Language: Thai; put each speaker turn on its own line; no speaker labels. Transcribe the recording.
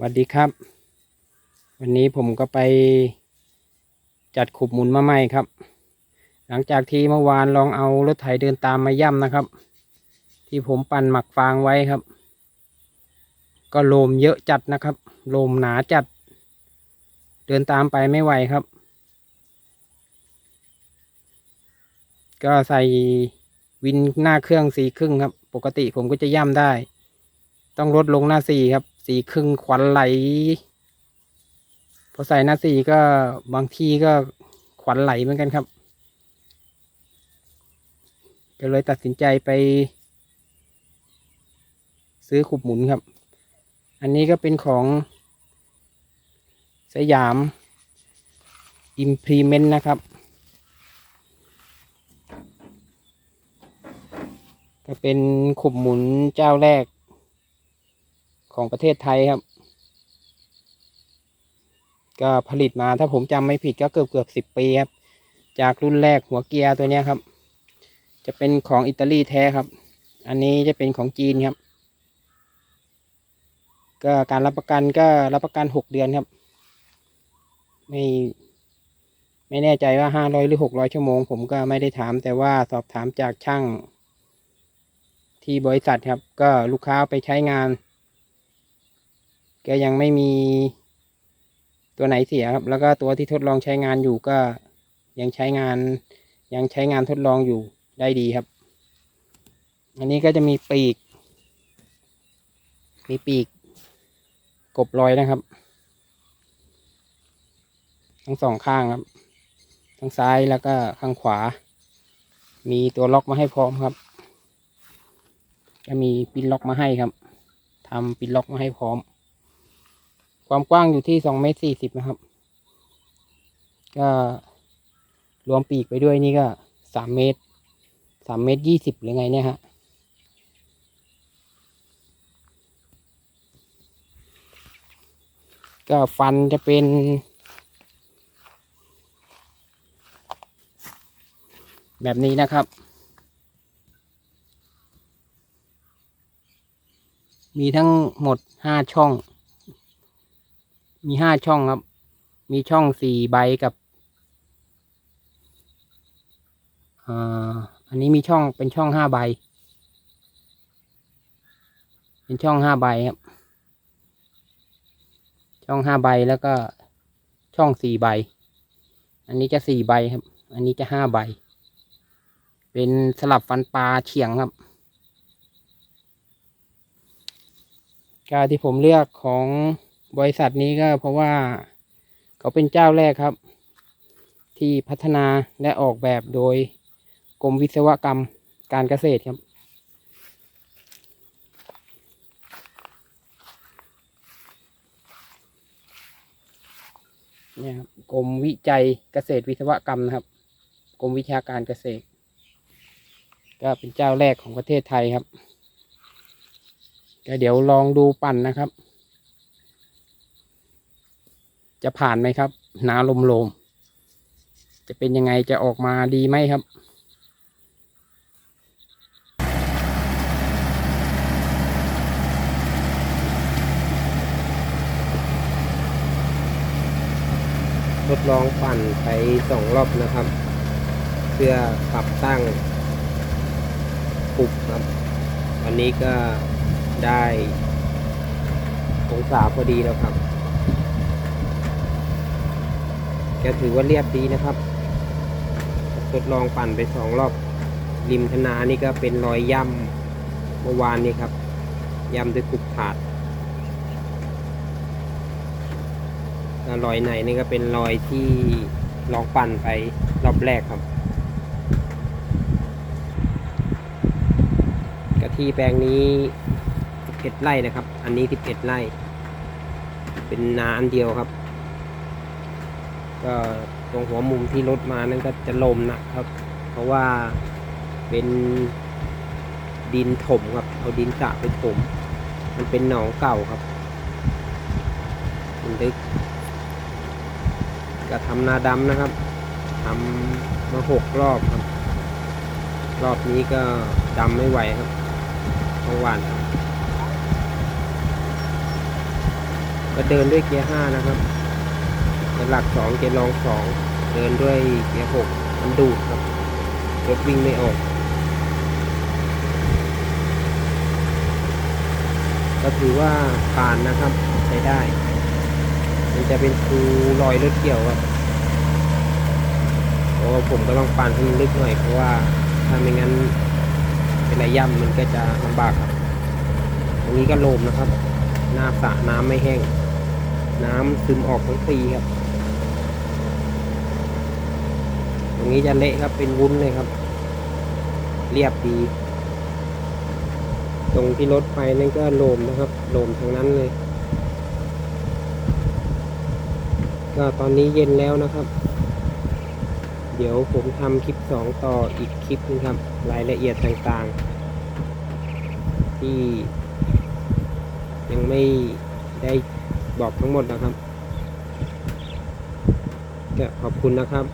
สวัสดีครับ วันนี้ผมก็ไปจัดขุบหมุนมาใหม่ครับ หลังจากที่เมื่อวานลองเอารถไถเดินตามมาย่ำนะครับ ที่ผมปั่นหมักฟางไว้ครับ ก็โลมเยอะจัดนะครับ โลมหนาจัด เดินตามไปไม่ไหวครับ ก็ใส่วินหน้าเครื่องสี่ครึ่งครับ ปกติผมก็จะย่ำได้ ต้องลดลงหน้าสี่ครับ สี่ครึ่งควันไหล พอใส่หน้าสีก็บางทีก็ขวัญไหลเหมือนกันครับ ก็เลยตัดสินใจไป ซื้อขุบหมุนครับ อันนี้ก็เป็นของ สยาม Implement นะครับก็เป็นขุบหมุนเจ้าแรก ของประเทศไทยครับ ก็ผลิตมาถ้าผมจำไม่ผิดก็เกือบเกือบสิบปีครับ จากรุ่นแรกหัวเกียร์ตัวนี้ครับ จะเป็นของอิตาลีแท้ครับ อันนี้จะเป็นของจีนครับ ก็การรับประกันก็รับประกันหกเดือนครับ ไม่ไม่แน่ใจว่าห้าร้อยหรือหกร้อยชั่วโมง ผมก็ไม่ได้ถาม แต่ว่าสอบถามจากช่างที่บริษัทครับ ก็ลูกค้าไปใช้งาน แกยังไม่มีตัวไหนเสียครับ แล้วก็ตัวที่ทดลองใช้งานอยู่ก็ยังใช้งานยังใช้งานทดลองอยู่ได้ดีครับ อันนี้ก็จะมีปีก มีปีก กบรอยนะครับ ทั้งสองข้างครับ ทั้งซ้ายแล้วก็ข้างขวา มีตัวล็อกมาให้พร้อมครับ จะมีปินล็อกมาให้ครับทำปินล็อกมาให้พร้อม ความกว้างอยู่ที่สองเมตรสี่สิบนะครับ ก็รวมปีกไปด้วยนี่ก็สามเมตรสามเมตรยี่สิบหรือไงเนี่ยฮะก็ฟันจะเป็น แบบนี้นะครับ มีทั้งหมดห้าช่อง มีห้าช่องครับ มีช่องสี่ใบกับอ่าอันนี้มีช่องเป็นช่องห้าใบ เป็นช่องห้าใบครับ ช่องห้าใบแล้วก็ช่องสี่ใบ อันนี้จะสี่ใบครับ อันนี้จะห้าใบ เป็นสลับฟันปลาเฉียงครับการที่ผมเลือกของ บริษัทนี้ก็เพราะว่าเขาเป็นเจ้าแรกครับ ที่พัฒนาและออกแบบโดยกรมวิศวกรรมการเกษตรครับ เนี่ยครับกรมวิจัยเกษตรวิศวกรรมนะครับกรมวิชาการเกษตร ก็เป็นเจ้าแรกของประเทศไทยครับก็เดี๋ยวลองดูปั่นนะครับ จะผ่านไหมครับ หนาลมลมๆจะเป็นยังไงจะออกมาดีไหมครับทดลองปั่นไปสองรอบนะครับ เพื่อปรับตั้งปุบครับ วันนี้ก็ได้องศาพอดีแล้วครับ ก็ถือว่าเรียบดีนะครับ ทดลองปั่นไปสองรอบ ริมธนานี่ก็เป็นรอยย่ำเมื่อวานนี้ครับ ย่ำด้วยกุบผาดแล้วรอยไหนนี่ก็เป็นรอยที่ลองปั่นไปรอบแรกครับ กะที่แปลงนี้11ไร่นะครับ อันนี้11ไร่ เป็นนาอันเดียวครับ ก็ตรงหัวมุมที่รถมานั่นก็จะลมนะครับ เพราะว่าเป็นดินถมครับ เอาดินสระไปถม มันเป็นหนองเก่าครับมันลึกก็ทำนาดำนะครับทำมาหกรอบครับ รอบนี้ก็ดำไม่ไหวครับต้องหวานก็
เดินด้วยเกียร์ห้านะครับ เกียร์หลักสองเกียร์รองสองเดินด้วยเกียร์หกมันดูดครับรถวิ่งไม่ออกก็ถือว่าผ่านนะครับใช้ได้ มันจะเป็นคูรอยรถเกี่ยวครับเพราะว่าผมก็ต้องปานให้มันลึกหน่อยเพราะว่าถ้าไม่งั้นเป็นระย่ำมันก็จะลำบากครับ ตรงนี้ก็โลมนะครับ หน้าสระน้ำไม่แห้ง น้ำซึมออกทั้งปีครับ ตรง นี้จะเละครับเป็นวุ้นเลยครับ เรียบดี ตรงที่รถไปนั่นก็โลมนะครับโลมทางนั้นเลย ก็ตอนนี้เย็นแล้วนะครับ เดี๋ยวผมทำคลิปสองต่ออีกคลิปนึงครับ รายละเอียดต่างๆ ที่ยังไม่ได้บอกทั้งหมดนะครับขอบคุณนะครับ